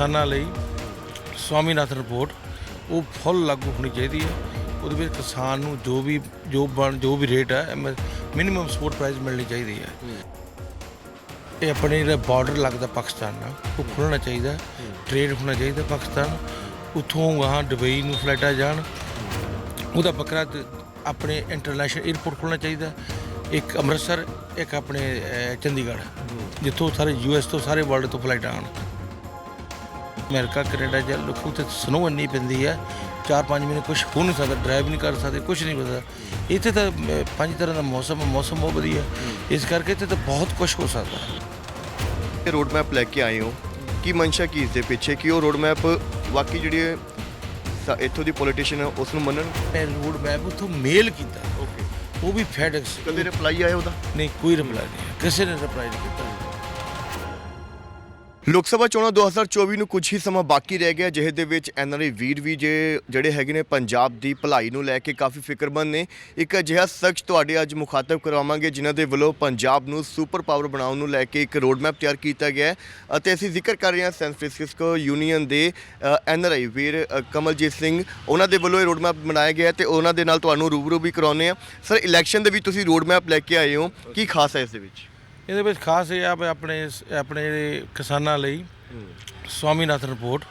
ਕਿਸਾਨਾਂ ਲਈ ਸਵਾਮੀਨਾਥਨ ਰਿਪੋਰਟ, ਉਹ ਫੁੱਲ ਲਾਗੂ ਹੋਣੀ ਚਾਹੀਦੀ ਹੈ। ਉਹਦੇ ਵਿੱਚ ਕਿਸਾਨ ਨੂੰ ਜੋ ਵੀ, ਜੋ ਬਣ, ਜੋ ਵੀ ਰੇਟ ਹੈ ਮਿਨੀਮਮ ਸਪੋਰਟ ਪ੍ਰਾਈਸ ਮਿਲਣੀ ਚਾਹੀਦੀ ਹੈ। ਇਹ ਆਪਣੇ ਜਿਹੜਾ ਬਾਰਡਰ ਲੱਗਦਾ ਪਾਕਿਸਤਾਨ ਨਾਲ, ਉਹ ਖੁੱਲ੍ਹਣਾ ਚਾਹੀਦਾ, ਟ੍ਰੇਡ ਹੋਣਾ ਚਾਹੀਦਾ ਪਾਕਿਸਤਾਨ। ਉੱਥੋਂ ਗਾਹਾਂ ਦੁਬਈ ਨੂੰ ਫਲਾਈਟਾਂ ਜਾਣ, ਉਹਦਾ ਬੱਕਰਾ ਆਪਣੇ ਇੰਟਰਨੈਸ਼ਨਲ 에ਅਰਪੋਰਟ ਖੁੱਲ੍ਹਣਾ ਚਾਹੀਦਾ। ਇੱਕ ਅੰਮ੍ਰਿਤਸਰ, ਇੱਕ ਆਪਣੇ ਚੰਡੀਗੜ੍ਹ, ਜਿੱਥੋਂ ਸਾਰੇ ਯੂਐਸ ਤੋਂ ਸਾਰੇ ਵਰਲਡ ਤੋਂ ਫਲਾਈਟਾਂ ਆਉਣ। ਅਮਰੀਕਾ ਕੈਨੇਡਾ ਜਾਂ ਲੋਕੂ ਤੇ ਸਨੋ ਇੰਨੀ ਪੈਂਦੀ ਹੈ ਚਾਰ ਪੰਜ ਮਹੀਨੇ ਕੁਝ ਹੋ ਨਹੀਂ ਸਕਦਾ ਡਰਾਈਵ ਨਹੀਂ ਕਰ ਸਕਦੇ ਕੁਝ ਨਹੀਂ ਪਤਾ। ਇੱਥੇ ਤਾਂ ਪੰਜ ਤਰ੍ਹਾਂ ਦਾ ਮੌਸਮ ਹੈ, ਮੌਸਮ ਬਹੁਤ ਵਧੀਆ। ਇਸ ਕਰਕੇ ਇੱਥੇ ਤਾਂ ਬਹੁਤ ਕੁਝ ਹੋ ਸਕਦਾ ਇਹ ਰੋਡ ਮੈਪ ਲੈ ਕੇ ਆਏ ਹੋ। ਕੀ ਮਨਸ਼ਾ ਕੀ ਇਸ ਦੇ ਪਿੱਛੇ? ਕਿ ਉਹ ਰੋਡ ਮੈਪ ਵਾਕਈ ਜਿਹੜੀ ਹੈ ਇੱਥੋਂ ਦੀ ਪੋਲੀਟੀਸ਼ੀਅਨ ਉਸ ਨੂੰ ਮੰਨਣ? ਮੈਂ ਰੋਡ ਮੈਪ ਉੱਥੋਂ ਮੇਲ ਕੀਤਾ। ਓਕੇ ਉਹ ਵੀ ਫੈਡੈਕਸ ਕਦੇ ਰਿਪਲਾਈ ਆਇਆ ਉਹਦਾ? ਨਹੀਂ ਕੋਈ ਰਿਪਲਾਈ ਨਹੀਂ ਕਿਸੇ ਨੇ ਰਿਪਲਾਈ ਨਹੀਂ ਕੀਤਾ। ਲੋਕ ਸਭਾ ਚੋਣਾਂ 2024 ਨੂੰ ਕੁਝ ਹੀ ਸਮਾਂ ਬਾਕੀ ਰਹਿ ਗਿਆ ਜਿਹੇ ਦੇ ਵਿੱਚ ਐਨਆਰਆਈ ਵੀਰ ਵੀ ਜੇ, ਜਿਹੜੇ ਹੈਗੇ ਨੇ ਪੰਜਾਬ ਦੀ ਭਲਾਈ ਨੂੰ ਲੈ ਕੇ ਕਾਫੀ ਫਿਕਰਮੰਦ ਨੇ। ਇੱਕ ਅਜਿਹਾ ਸ਼ਖਸ ਤੁਹਾਡੇ ਅੱਜ ਮੁਖਾਤਬ ਕਰਵਾਵਾਂਗੇ ਜਿਨ੍ਹਾਂ ਦੇ ਵੱਲੋਂ ਪੰਜਾਬ ਨੂੰ ਸੁਪਰ ਪਾਵਰ ਬਣਾਉਣ ਨੂੰ ਲੈ ਕੇ ਇੱਕ ਰੋਡ ਮੈਪ ਤਿਆਰ ਕੀਤਾ ਗਿਆ ਹੈ। ਅਤੇ ਅਸੀਂ ਜ਼ਿਕਰ ਕਰ ਰਹੇ ਹਾਂ ਸੈਨ ਫ੍ਰਾਂਸਿਸਕੋ ਯੂਨੀਅਨ ਦੇ ਐਨਆਰਆਈ ਵੀਰ ਕਮਲਜੀਤ ਸਿੰਘ। ਉਹਨਾਂ ਦੇ ਵੱਲੋਂ ਇਹ ਰੋਡ ਮੈਪ ਬਣਾਇਆ ਗਿਆ ਹੈ ਤੇ ਉਹਨਾਂ ਦੇ ਨਾਲ ਤੁਹਾਨੂੰ ਰੂਬਰੂ ਵੀ ਕਰਾਉਂਦੇ ਆ ਸਰ, ਇਲੈਕਸ਼ਨ ਦੇ ਵਿੱਚ ਤੁਸੀਂ ਰੋਡ ਮੈਪ ਲੈ ਕੇ ਆਏ ਹੋ। ਕੀ ਖਾਸ ਹੈ ਇਸ ਦੇ ਵਿੱਚ? ਇਹਦੇ ਵਿੱਚ ਖਾਸ ਇਹ ਆ ਵੀ ਆਪਣੇ ਆਪਣੇ ਜਿਹੜੇ ਕਿਸਾਨਾਂ ਲਈ ਸਵਾਮੀਨਾਥਨ ਰਿਪੋਰਟ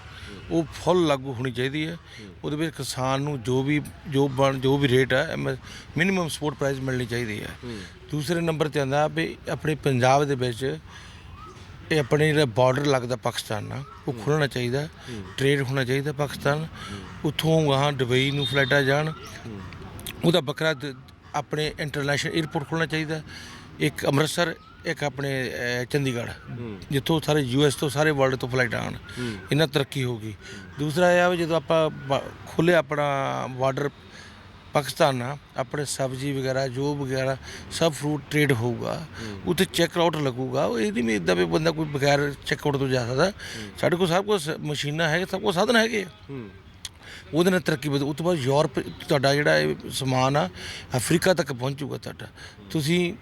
ਉਹ ਫੁੱਲ ਲਾਗੂ ਹੋਣੀ ਚਾਹੀਦੀ ਹੈ। ਉਹਦੇ ਵਿੱਚ ਕਿਸਾਨ ਨੂੰ ਜੋ ਵੀ ਜੋ ਬਣ ਜੋ ਵੀ ਰੇਟ ਹੈ ਮਿਨੀਮਮ ਸਪੋਰਟ ਪ੍ਰਾਈਸ ਮਿਲਣੀ ਚਾਹੀਦੀ ਹੈ। ਦੂਸਰੇ ਨੰਬਰ ਤੇ ਆਂਦਾ ਵੀ ਆਪਣੇ ਪੰਜਾਬ ਦੇ ਵਿੱਚ ਇਹ ਆਪਣੇ ਜਿਹੜਾ ਬਾਰਡਰ ਲੱਗਦਾ ਪਾਕਿਸਤਾਨ ਨਾਲ ਉਹ ਖੁੱਲ੍ਹਣਾ ਚਾਹੀਦਾ ਟ੍ਰੇਡ ਹੋਣਾ ਚਾਹੀਦਾ ਪਾਕਿਸਤਾਨ। ਉੱਥੋਂ ਗਾਹਾਂ ਦੁਬਈ ਨੂੰ ਫਲਾਈਟਾਂ ਜਾਣ। ਉਹਦਾ ਬੱਕਰਾ ਆਪਣੇ ਇੰਟਰਨੈਸ਼ਨਲ 에ਅਰਪੋਰਟ ਖੁੱਲ੍ਹਣਾ ਚਾਹੀਦਾ। ਇੱਕ ਅੰਮ੍ਰਿਤਸਰ ਇੱਕ ਆਪਣੇ ਅਹ, ਚੰਡੀਗੜ੍ਹ ਜਿੱਥੋਂ ਸਾਰੇ ਯੂਐਸ ਤੋਂ ਸਾਰੇ ਵਰਲਡ ਤੋਂ ਫਲਾਈਟਾਂ ਆਉਣ। ਇਹਨਾਂ ਤਰੱਕੀ ਹੋਊਗੀ ਦੂਸਰਾ ਇਹ ਆ ਵੀ ਜਦੋਂ ਆਪਾਂ ਖੁੱਲੇ ਆਪਣਾ ਬਾਰਡਰ ਪਾਕਿਸਤਾਨ ਨਾਲ ਆਪਣੇ ਸਬਜ਼ੀ ਵਗੈਰਾ ਜੋ ਵਗੈਰਾ ਸਭ ਫਰੂਟ ਟ੍ਰੇਡ ਹੋਊਗਾ ਉੱਥੇ ਚੈੱਕ ਆਊਟ ਲੱਗੂਗਾ। ਉਹ ਇਹ ਨਹੀਂ ਵੀ ਇਦਾਂ ਵੀ ਬੰਦਾ ਕੋਈ ਬਗੈਰ ਚੈੱਕ ਆਊਟ ਤੋਂ ਜਾ ਸਕਦਾ। ਸਾਡੇ ਕੋਲ ਸਭ ਕੁਝ ਮਸ਼ੀਨਾਂ ਹੈ ਸਭ ਕੁਝ ਸਾਧਨ ਹੈਗੇ ਆ। ਉਹਦੇ ਨਾਲ ਤਰੱਕੀ ਵਧੂ। ਉਸ ਤੋਂ ਬਾਅਦ ਯੂਰਪ ਤੁਹਾਡਾ ਜਿਹੜਾ ਇਹ ਸਮਾਨ ਆ ਅਫਰੀਕਾ ਤੱਕ ਪਹੁੰਚੂਗਾ ਤੁਹਾਡਾ। ਤੁਸੀਂ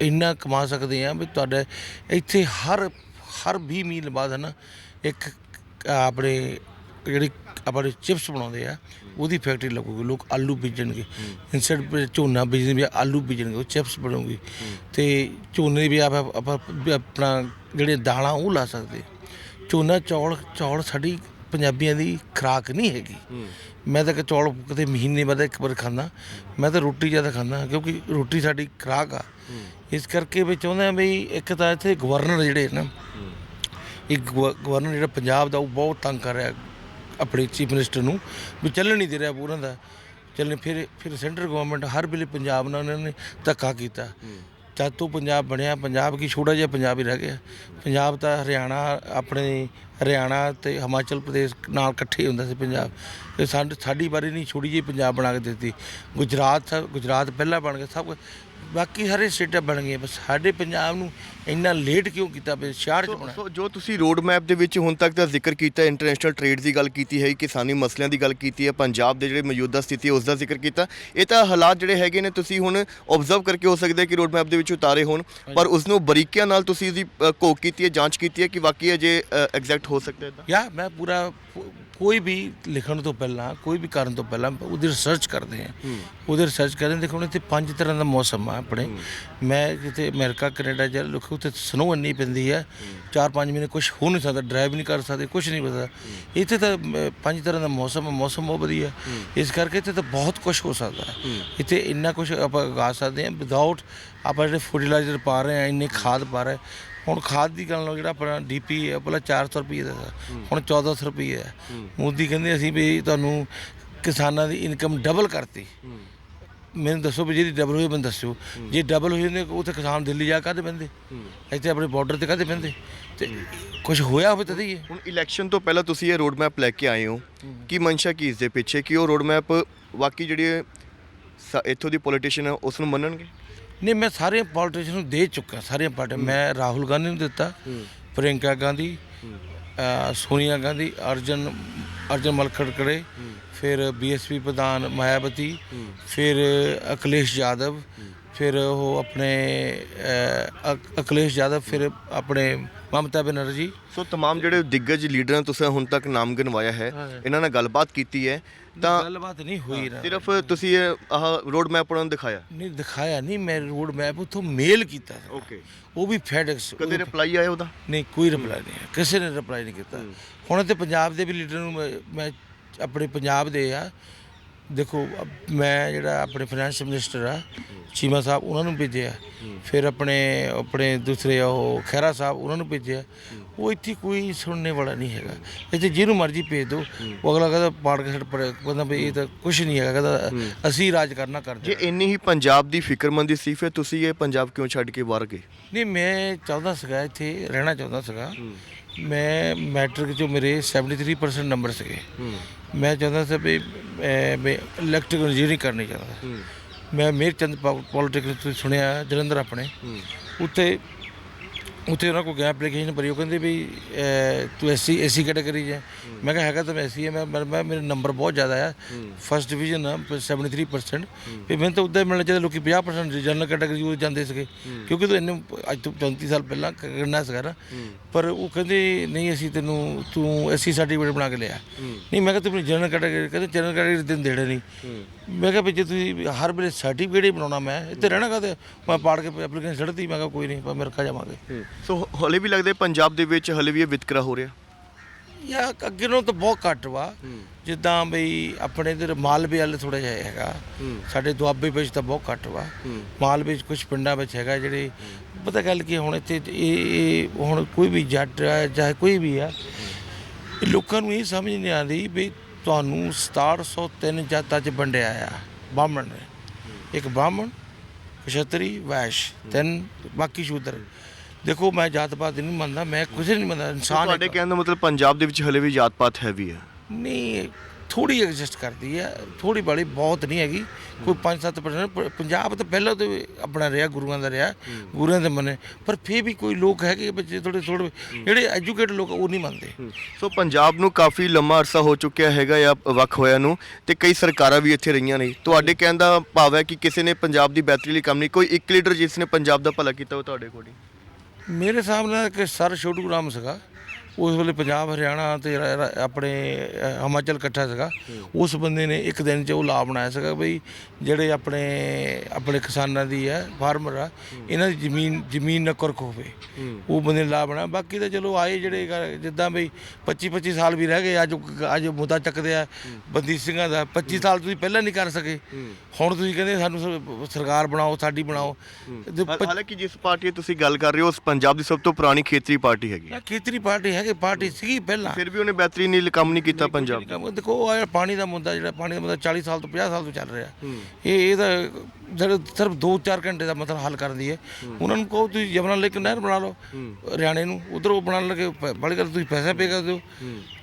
ਇੰਨਾ ਕਮਾ ਸਕਦੇ ਆ ਵੀ ਤੁਹਾਡੇ ਇੱਥੇ ਹਰ ਹਰ 20 ਮੀਲ ਬਾਅਦ ਹੈ ਨਾ ਇੱਕ ਆਪਣੇ ਜਿਹੜੀ ਆਪਣੇ ਚਿਪਸ ਬਣਾਉਂਦੇ ਆ ਉਹਦੀ ਫੈਕਟਰੀ ਲੱਗੂਗੀ ਲੋਕ ਆਲੂ ਬੀਜਣਗੇ। ਇਨਸੈਡ ਝੋਨਾ ਬੀਜਣ ਵੀ ਆਲੂ ਬੀਜਣਗੇ ਉਹ ਚਿਪਸ ਬਣੂਗੀ। ਤੇ ਝੋਨੇ ਵੀ ਆਪਾਂ ਆਪਣਾ ਜਿਹੜੇ ਦਾਲਾਂ ਉਹ ਲਾ ਸਕਦੇ ਝੋਨਾ ਚੌਲ ਚੌਲ ਸਾਡੀ ਪੰਜਾਬੀਆਂ ਦੀ ਖੁਰਾਕ ਨਹੀਂ ਹੈਗੀ। ਮੈਂ ਤਾਂ ਕਿ ਚੌਲ ਕਦੇ ਮਹੀਨੇ ਬਾਅਦ ਇੱਕ ਵਾਰ ਖਾਂਦਾ। ਮੈਂ ਤਾਂ ਰੋਟੀ ਜ਼ਿਆਦਾ ਖਾਂਦਾ ਕਿਉਂਕਿ ਰੋਟੀ ਸਾਡੀ ਖੁਰਾਕ ਆ। ਇਸ ਕਰਕੇ ਵੀ ਚਾਹੁੰਦੇ ਆ ਵੀ ਇੱਕ ਤਾਂ ਇੱਥੇ ਗਵਰਨਰ ਜਿਹੜੇ ਨਾ ਇੱਕ ਗਵ- ਗਵਰਨਰ ਜਿਹੜਾ ਪੰਜਾਬ ਦਾ ਉਹ ਬਹੁਤ ਤੰਗ ਕਰ ਰਿਹਾ ਆਪਣੇ ਚੀਫ ਮਿਨਿਸਟਰ ਨੂੰ ਵੀ ਚੱਲਣ ਨਹੀਂ ਦੇ ਰਿਹਾ ਪੂਰਾ ਦਾ। ਚੱਲਣ ਫਿਰ ਫਿਰ ਸੈਂਟਰ ਗਵਰਨਮੈਂਟ ਹਰ ਵੇਲੇ ਪੰਜਾਬ ਨਾਲ ਉਹਨਾਂ ਨੇ ਧੱਕਾ ਕੀਤਾ। ਜਦ ਤੋਂ ਪੰਜਾਬ ਬਣਿਆ, ਪੰਜਾਬ ਕੀ ਛੋਟਾ ਜਿਹਾ ਪੰਜਾਬ ਹੀ ਰਹਿ ਗਿਆ। ਪੰਜਾਬ ਤਾਂ ਹਰਿਆਣਾ, ਆਪਣੇ ਹਰਿਆਣਾ ਅਤੇ ਹਿਮਾਚਲ ਪ੍ਰਦੇਸ਼ ਨਾਲ ਇਕੱਠੇ ਹੁੰਦਾ ਸੀ ਪੰਜਾਬ। ਤੇ ਸਾਡੀ ਸਾਡੀ ਵਾਰੀ ਨਹੀਂ ਛੋਟੀ ਜਿਹੀ ਪੰਜਾਬ ਬਣਾ ਕੇ ਦਿੱਤੀ। ਗੁਜਰਾਤ ਗੁਜਰਾਤ ਪਹਿਲਾਂ ਬਣ ਗਿਆ, ਸਭ ਕੁਛ। ਬਾਕੀ ਸਾਰੇ ਸਟੇਟਾਂ ਬਣ ਗਈਆਂ, ਬਸ ਸਾਡੇ ਪੰਜਾਬ ਨੂੰ ਇੰਨਾ ਲੇਟ ਕਿਉਂ ਕੀਤਾ ਵੀ ਸ਼ਹਿਰ ਚ ਬਣਾ ਸੋ ਜੋ ਤੁਸੀਂ ਰੋਡ ਮੈਪ ਦੇ ਵਿੱਚ ਹੁਣ ਤੱਕ ਦਾ ਜ਼ਿਕਰ ਕੀਤਾ ਇੰਟਰਨੈਸ਼ਨਲ ਟ੍ਰੇਡ ਦੀ ਗੱਲ ਕੀਤੀ ਹੈ ਕਿਸਾਨੀ ਮਸਲਿਆਂ ਦੀ ਗੱਲ ਕੀਤੀ ਹੈ ਪੰਜਾਬ ਦੇ ਜਿਹੜੇ ਮੌਜੂਦਾ ਸਥਿਤੀ ਹੈ ਉਸ ਦਾ ਜ਼ਿਕਰ ਕੀਤਾ। ਇਹ ਤਾਂ ਹਾਲਾਤ ਜਿਹੜੇ ਹੈਗੇ ਨੇ ਤੁਸੀਂ ਹੁਣ ਆਬਜ਼ਰਵ ਕਰਕੇ ਹੋ ਸਕਦੇ ਕਿ ਰੋਡ ਮੈਪ ਦੇ ਵਿੱਚ ਉਤਾਰੇ ਹੋਣ ਪਰ ਉਸ ਨੂੰ ਬਰੀਕੀਆਂ ਨਾਲ ਤੁਸੀਂ ਅ, ਘੋਖ ਕੀਤੀ ਹੈ ਜਾਂਚ ਕੀਤੀ ਹੈ ਕਿ ਵਾਕਈ ਅਜੇ ਐਗਜ਼ੈਕਟ ਹੋ ਸਕਦਾ ਹੈ ਯਾ ਮੈਂ ਪੂਰਾ ਕੋਈ ਵੀ ਲਿਖਣ ਤੋਂ ਪਹਿਲਾਂ ਕੋਈ ਵੀ ਕਰਨ ਤੋਂ ਪਹਿਲਾਂ ਉਹਦੀ ਰਿਸਰਚ ਕਰਦੇ ਆ ਉਹਦੀ ਰਿਸਰਚ ਕਰਦੇ। ਦੇਖੋ ਹੁਣ ਇੱਥੇ ਪੰਜ ਤਰ੍ਹਾਂ ਦਾ ਮੌਸਮ ਆ ਆਪਣੇ। ਮੈਂ ਕਿਤੇ ਅਮਰੀਕਾ ਕੈਨੇਡਾ ਜਾਂ ਲੋਕ ਉੱਥੇ ਸਨੋ ਇੰਨੀ ਪੈਂਦੀ ਹੈ ਚਾਰ ਪੰਜ ਮਹੀਨੇ ਕੁਝ ਹੋ ਨਹੀਂ ਸਕਦਾ ਡਰਾਈਵ ਨਹੀਂ ਕਰ ਸਕਦੇ ਕੁਝ ਨਹੀਂ ਪਤਾ। ਇੱਥੇ ਤਾਂ ਪੰਜ ਤਰ੍ਹਾਂ ਦਾ ਮੌਸਮ ਹੈ ਮੌਸਮ ਬਹੁਤ ਵਧੀਆ ਇਸ ਕਰਕੇ ਇੱਥੇ ਤਾਂ ਬਹੁਤ ਕੁਝ ਹੋ ਸਕਦਾ ਹੈ। ਇੱਥੇ ਇੰਨਾ ਕੁਝ ਆਪਾਂ ਉਗਾ ਸਕਦੇ ਹਾਂ ਵਿਦਆਊਟ ਆਪਾਂ ਜਿਹੜੇ ਫਰਟੀਲਾਈਜ਼ਰ ਪਾ ਰਹੇ ਆ ਇੰਨੇ ਖਾਦ ਪਾ ਰਹੇ ਹੁਣ ਖਾਦ ਦੀ ਗੱਲ ਨਾਲ ਜਿਹੜਾ ਆਪਣਾ ਡੀਪੀ ਹੈ ਪਹਿਲਾਂ 400 ਰੁਪਏ ਦਾ ਹੁਣ 1400 ਰੁਪਏ ਹੈ। ਮੋਦੀ ਕਹਿੰਦੇ ਅਸੀਂ ਵੀ ਤੁਹਾਨੂੰ ਕਿਸਾਨਾਂ ਦੀ ਇਨਕਮ ਡਬਲ ਕਰਤੀ। ਮੈਨੂੰ ਦੱਸੋ ਵੀ ਜਿਹਦੀ ਡਬਲ ਹੋਈ ਮੈਨੂੰ ਦੱਸੋ ਜੇ ਡਬਲ ਹੋਈ ਹੁੰਦੀ ਉੱਥੇ ਕਿਸਾਨ ਦਿੱਲੀ ਜਾ ਕਾਹਦੇ ਪੈਂਦੇ? ਇੱਥੇ ਆਪਣੇ ਬਾਰਡਰ ਤੇ ਕਾਹਦੇ ਪੈਂਦੇ? ਤੇ ਕੁਝ ਹੋਇਆ ਹੋਵੇ ਤਦ ਹੀ ਹੈ। ਹੁਣ ਇਲੈਕਸ਼ਨ ਤੋਂ ਪਹਿਲਾਂ ਤੁਸੀਂ ਇਹ ਰੋਡ ਮੈਪ ਲੈ ਕੇ ਆਏ ਹੋ। ਕੀ ਮਨਸ਼ਾ ਕੀ ਇਸ ਦੇ ਪਿੱਛੇ? ਕਿ ਉਹ ਰੋਡ ਮੈਪ ਵਾਕਈ ਜਿਹੜੀ ਹੈ ਇੱਥੋਂ ਦੀ ਪੋਲੀਟੀਸ਼ੀਅਨ ਉਸ ਨੂੰ ਮੰਨਣਗੇ? ਨਹੀਂ ਮੈਂ ਸਾਰੇ ਪੋਲੀਟੀਸ਼ੀਅਨ ਨੂੰ ਦੇ ਚੁੱਕਾ ਸਾਰੀਆਂ ਪਾਰਟੀਆਂ ਮੈਂ ਰਾਹੁਲ ਗਾਂਧੀ ਨੂੰ ਦਿੱਤਾ ਪ੍ਰਿਯੰਕਾ ਗਾਂਧੀ ਸੋਨੀਆ ਗਾਂਧੀ ਅਰਜਨ ਅਰਜਨ ਮਲਖੜਕੜੇ ਫਿਰ ਬੀਐਸਪੀ ਪ੍ਰਧਾਨ ਮਾਇਆਵਤੀ ਫਿਰ ਅਖਿਲੇਸ਼ ਯਾਦਵ ਫਿਰ ਉਹ ਆਪਣੇ ਅ, ਅਖਿਲੇਸ਼ ਯਾਦਵ ਫਿਰ ਆਪਣੇ ਮਮਤਾ ਬੈਨਰਜੀ ਸੋ तमाम ਜਿਹੜੇ ਦਿੱਗਜ ਲੀਡਰਾਂ ਤੁਸੀਂ ਹੁਣ ਤੱਕ ਨਾਮ ਗਿਣਵਾਇਆ ਹੈ ਹਾਂ। ਇਹਨਾਂ ਨਾਲ ਗੱਲਬਾਤ ਕੀਤੀ ਹੈ ਤਾਂ ਗੱਲਬਾਤ ਨਹੀਂ ਹੋਈ ਨਾ ਸਿਰਫ ਤੁਸੀਂ ਇਹ ਆਹ ਰੋਡ ਮੈਪ ਉਹਨਾਂ ਨੂੰ ਦਿਖਾਇਆ ਨਹੀਂ ਦਿਖਾਇਆ ਨਹੀਂ ਮੈਂ ਰੋਡ ਮੈਪ ਉਥੋਂ ਮੇਲ ਕੀਤਾ ਸੀ। ਓਕੇ ਉਹ ਵੀ ਫੈਡੈਕਸ ਕਦੇ ਰਿਪਲਾਈ ਆਇਆ ਉਹਦਾ ਨਹੀਂ ਕੋਈ ਰਿਪਲਾਈ ਨਹੀਂ ਆਇਆ, ਕਿਸੇ ਨੇ ਰਿਪਲਾਈ ਨਹੀਂ ਕੀਤਾ ਹੁਣ ਤੇ ਪੰਜਾਬ ਦੇ ਵੀ ਲੀਡਰ ਨੂੰ ਮੈਂ- ਮੈਂ ਆਪਣੇ ਪੰਜਾਬ ਦੇ ਆ ਦੇਖੋ ਅਬ ਮੈਂ ਜਿਹੜਾ ਆਪਣੇ ਫਾਈਨੈਂਸ ਮਿਨਿਸਟਰ ਆ ਚੀਮਾ ਸਾਹਿਬ ਉਹਨਾਂ ਨੂੰ ਭੇਜਿਆ। ਫਿਰ ਆਪਣੇ ਆਪਣੇ ਦੂਸਰੇ ਉਹ ਖਹਿਰਾ ਸਾਹਿਬ ਉਹਨਾਂ ਨੂੰ ਭੇਜਿਆ। ਉਹ ਇੱਥੇ ਕੋਈ ਸੁਣਨੇ ਵਾਲਾ ਨਹੀਂ ਹੈਗਾ। ਇੱਥੇ ਜਿਹਨੂੰ ਮਰਜ਼ੀ ਭੇਜ ਦਿਓ। ਉਹ ਅਗਲਾ ਕਹਿੰਦਾ ਪਾੜ ਕੇ ਛੱਡ ਪੜੇ ਕਹਿੰਦਾ ਵੀ ਇਹ ਤਾਂ ਕੁਝ ਨਹੀਂ ਹੈਗਾ। ਕਹਿੰਦਾ ਅਸੀਂ ਰਾਜ ਕਰਨਾ ਕਰਦੇ ਜੇ ਇੰਨੀ ਹੀ ਪੰਜਾਬ ਦੀ ਫਿਕਰਮੰਦੀ ਸੀ ਫਿਰ ਤੁਸੀਂ ਇਹ ਪੰਜਾਬ ਕਿਉਂ ਛੱਡ ਕੇ ਬਾਹਰ ਗਏ? ਨਹੀਂ ਮੈਂ ਚਾਹੁੰਦਾ ਸੀਗਾ ਇੱਥੇ ਰਹਿਣਾ ਚਾਹੁੰਦਾ ਸੀਗਾ। ਮੈਂ ਮੈਟ੍ਰਿਕ ਚੋਂ ਮੇਰੇ 73% ਨੰਬਰ ਸੀਗੇ। ਮੈਂ ਚਾਹੁੰਦਾ ਸੀ ਵੀ ਮੈਂ- ਇਲੈਕਟ੍ਰੀਕਲ ਇੰਜੀਨੀਅਰਿੰਗ ਕਰਨੀ ਚਾਹੁੰਦਾ ਮੈਂ ਮੇਰ ਚੰਦ ਪੋਲੀਟੈਕਨਿਕ ਤੁਸੀਂ ਸੁਣਿਆ ਜਲੰਧਰ ਆਪਣੇ। ਉੱਥੇ ਉੱਥੇ ਉਹਨਾਂ ਕੋਲ ਗਿਆ ਐਪਲੀਕੇਸ਼ਨ ਭਰੀ ਉਹ ਕਹਿੰਦੇ ਵੀ ਤੂੰ ਐਸਸੀ ਐਸਸੀ ਕੈਟਾਗਰੀ 'ਚ ਹੈ। ਮੈਂ ਕਿਹਾ ਹੈਗਾ ਤਾਂ ਮੈਂ ਐਸਸੀ ਹੈ ਮੈਂ ਮੇਰੇ ਨੰਬਰ ਬਹੁਤ ਜ਼ਿਆਦਾ ਆ। ਫਸਟ ਡਿਵੀਜ਼ਨ ਆ ਪਰ 73% ਵੀ ਮੈਨੂੰ ਤਾਂ ਉੱਦਾਂ ਮਿਲਣਾ ਚਾਹੀਦਾ ਲੋਕੀ 50% ਜਨਰਲ ਕੈਟਾਗਰੀ ਉਹ ਜਾਂਦੇ ਸੀਗੇ। ਕਿਉਂਕਿ ਤੂੰ ਇੰਨੇ ਅੱਜ ਤੋਂ 34 ਸਾਲ ਪਹਿਲਾਂ ਕਰਨਾ ਸੀਗਾ ਨਾ। ਪਰ ਉਹ ਕਹਿੰਦੇ ਨਹੀਂ ਅਸੀਂ ਤੈਨੂੰ ਤੂੰ ਐਸਸੀ ਸਰਟੀਫਿਕੇਟ ਬਣਾ ਕੇ ਲਿਆ। ਨਹੀਂ ਮੈਂ ਕਿਹਾ ਤੂੰ ਜਨਰਲ ਕੈਟਾਗਰੀ ਕਹਿੰਦੇ ਜਨਰਲ ਕੈਟਾਗਰੀ ਦਿਨ ਦੇੜੇ ਨਹੀਂ। ਮੈਂ ਕਿਹਾ ਵੀ ਜੇ ਤੁਸੀਂ ਹਰ ਵੇਲੇ ਸਰਟੀਫਿਕੇਟ ਹੀ ਬਣਾਉਣਾ ਮੈਂ ਇੱਥੇ ਰਹਿਣਾ ਕਾਹਤੇ ਮੈਂ ਪਾੜ ਕੇ ਐਪਲੀਕੇਸ਼ਨ ਛੱਡਤੀ ਮੈਂ ਕਿਹਾ ਕੋਈ ਨਹੀਂ ਪਰ ਮੈਂ ਰੱਖਾ ਜਾਵਾਂਗੇ। ਸੋ ਹਲੇ ਵੀ ਲੱਗਦਾ ਹੈ ਪੰਜਾਬ ਦੇ ਵਿੱਚ ਹਲੇ ਵੀ ਇਹ ਵਿਤਕਰਾ ਹੋ ਰਿਹਾ? ਯਾ ਅੱਗੇ ਨਾਲੋਂ ਤਾਂ ਬਹੁਤ ਘੱਟ ਵਾ। ਜਿੱਦਾਂ ਬਈ ਆਪਣੇ ਇਧਰ ਮਾਲਵੇ ਵਾਲੇ ਥੋੜਾ ਜਿਹਾ ਹੈਗਾ। ਸਾਡੇ ਦੁਆਬੇ ਵਿੱਚ ਤਾਂ ਬਹੁਤ ਘੱਟ ਵਾ। ਮਾਲਵੇ ਵਿੱਚ ਕੁਝ ਪਿੰਡਾਂ ਵਿੱਚ ਹੈਗਾ ਜਿਹੜੇ ਪਤਾ ਗੱਲ ਕੀ ਹੈ, ਹੁਣ ਇੱਥੇ ਇਹ ਇਹ ਹੁਣ ਕੋਈ ਵੀ ਜੱਟ ਹੈ ਚਾਹੇ ਕੋਈ ਵੀ ਆ ਇਹ ਲੋਕਾਂ ਨੂੰ ਇਹ ਸਮਝ ਨਹੀਂ ਆਉਂਦੀ ਵੀ ਤੁਹਾਨੂੰ 6703 ਜਾਤਾਂ 'ਚ ਵੰਡਿਆ ਆ ਬਾਹਮਣ ਨੇ। ਇੱਕ ਬਾਹਮਣ ਕਸ਼ਤਰੀ ਵੈਸ਼ ਤਿੰਨ ਬਾਕੀ ਸ਼ੂਦਰ। ਦੇਖੋ ਮੈਂ ਜਾਤ ਪਾਤ ਨਹੀਂ ਮੰਨਦਾ ਮੈਂ ਕੁਝ ਨਹੀਂ ਮੰਨਦਾ ਇਨਸਾਨ ਤੁਹਾਡੇ ਕਹਿਣ ਦਾ ਮਤਲਬ ਪੰਜਾਬ ਦੇ ਵਿੱਚ ਹਲੇ ਵੀ ਜਾਤ ਪਾਤ ਹੈਵੀ ਹੈ ਨਹੀਂ ਥੋੜੀ ਐਡਜਸਟ ਕਰਦੀ ਹੈ ਥੋੜੀ ਬਾਲੀ ਬਹੁਤ ਨਹੀਂ ਹੈਗੀ। ਕੋਈ 5-7% ਪ- ਪੰਜਾਬ ਤਾਂ ਪਹਿਲਾਂ ਤੋਂ ਆਪਣਾ ਰਿਹਾ ਗੁਰੂਆਂ ਦਾ ਰਿਹਾ ਗੁਰੂਆਂ ਦੇ ਮੰਨੇ। ਪਰ ਫਿਰ ਵੀ ਕੋਈ ਲੋਕ ਹੈਗੇ ਬੱਚੇ ਥੋੜੇ ਥੋੜੇ ਜਿਹੜੇ ਐਜੂਕੇਟਡ ਲੋਕ ਉਹ ਨਹੀਂ ਮੰਨਦੇ। ਸੋ ਪੰਜਾਬ ਨੂੰ ਕਾਫੀ ਲੰਮਾ ਅਰਸਾ ਹੋ ਚੁੱਕਿਆ ਹੈਗਾ ਆ ਵੱਖ ਹੋਇਆ ਨੂੰ ਤੇ ਕਈ ਸਰਕਾਰਾਂ ਵੀ ਇੱਥੇ ਰਹੀਆਂ ਨੇ। ਤੁਹਾਡੇ ਕਹਿਣ ਦਾ ਭਾਵ ਹੈ ਕਿ ਕਿਸੇ ਨੇ ਪੰਜਾਬ ਦੀ ਬਿਹਤਰੀ ਲਈ ਕੰਮ ਨਹੀਂ ਕੋਈ ਇੱਕ ਲੀਡਰ ਜਿਸ ਨੇ ਪੰਜਾਬ ਦਾ ਭਲਾ ਕੀਤਾ ਉਹ ਤੁਹਾਡੇ ਕੋਲ ਮੇਰੇ ਹਿਸਾਬ ਨਾਲ ਕਿ ਸਰ ਛੋਟੂ ਰਾਮ ਸੀਗਾ। ਉਸ ਵੇਲੇ ਪੰਜਾਬ ਹਰਿਆਣਾ ਤੇ ਰ- ਰ- ਆਪਣੇ ਅ, ਹਿਮਾਚਲ ਇਕੱਠਾ ਸੀਗਾ। ਉਸ ਬੰਦੇ ਨੇ ਇੱਕ ਦਿਨ 'ਚ ਉਹ ਲਾ ਬਣਾਇਆ ਸੀਗਾ ਬਈ ਜਿਹੜੇ ਆਪਣੇ ਆਪਣੇ ਕਿਸਾਨਾਂ ਦੀ ਹੈ ਫਾਰਮਰ ਆ ਇਹਨਾਂ ਦੀ ਜ਼ਮੀਨ ਜ਼ਮੀਨ ਨਾ ਕੁਰਕ ਹੋਵੇ। ਉਹ ਬੰਦੇ ਨੇ ਲਾ ਬਣਾ ਬਾਕੀ ਤਾਂ ਚਲੋ ਆਏ ਜਿਹੜੇ ਗ- ਜਿੱਦਾਂ ਬਈ 25 25 ਸਾਲ ਵੀ ਰਹਿ ਗਏ ਅੱਜ ਉਹ- ਅੱਜ ਮੁੱਦਾ ਚੱਕਦੇ ਆ ਬੰਦੀ ਸਿੰਘਾਂ ਦਾ 25 ਸਾਲ ਤੁਸੀਂ ਪਹਿਲਾਂ ਨਹੀਂ ਕਰ ਸਕੇ। ਹੁਣ ਤੁਸੀਂ ਕਹਿੰਦੇ ਸਾਨੂੰ ਸ- ਸਰਕਾਰ ਬਣਾਓ ਸਾਡੀ ਬਣਾਓ। ਤੇ ਹਾਲਾਂਕਿ ਜਿਸ ਪਾਰਟੀ ਦੀ ਤੁਸੀਂ ਗੱਲ ਕਰ ਰਹੇ ਹੋ ਉਸ ਪੰਜਾਬ ਦੀ ਸਭ ਤੋਂ ਪੁਰਾਣੀ ਖੇਤਰੀ ਪਾਰਟੀ ਹੈਗੀ ਹੈ। ਖੇਤਰੀ ਪਾਰਟੀ ਹੈ ਕਿ ਪਾਰਟੀ ਸੀਗੀ ਪਹਿਲਾਂ। ਫਿਰ ਵੀ ਉਹਨੇ ਬਿਹਤਰੀਨ ਲਈ ਕੰਮ ਨਹੀਂ ਕੀਤਾ ਪੰਜਾਬ ਦਾ ਦੇਖੋ ਇਹ ਪਾਣੀ ਦਾ ਮੁੱਦਾ ਜਿਹੜਾ ਪਾਣੀ ਦਾ ਮੁੱਦਾ 40 ਸਾਲ ਤੋਂ 50 ਸਾਲ ਤੋਂ ਚੱਲ ਰਿਹਾ। ਇਹ ਇਹਦਾ ਜਿਹੜਾ ਸਿਰਫ 2-4 ਘੰਟੇ ਦਾ ਮਤਲਬ ਹੱਲ ਕਰਦੀ ਹੈ। ਉਹਨਾਂ ਨੂੰ ਕਹੋ ਤੁਸੀਂ ਜਮਨਾ ਲੇਕ ਨਹਿਰ ਬਣਾ ਲਓ ਹਰਿਆਣੇ ਨੂੰ। ਉਧਰ ਉਹ ਬਣਾਉਣ ਲੱਗੇ ਬੜੀ ਗੱਲ ਤੁਸੀਂ ਪੈਸਾ ਪੇ ਕਰ ਦਿਓ।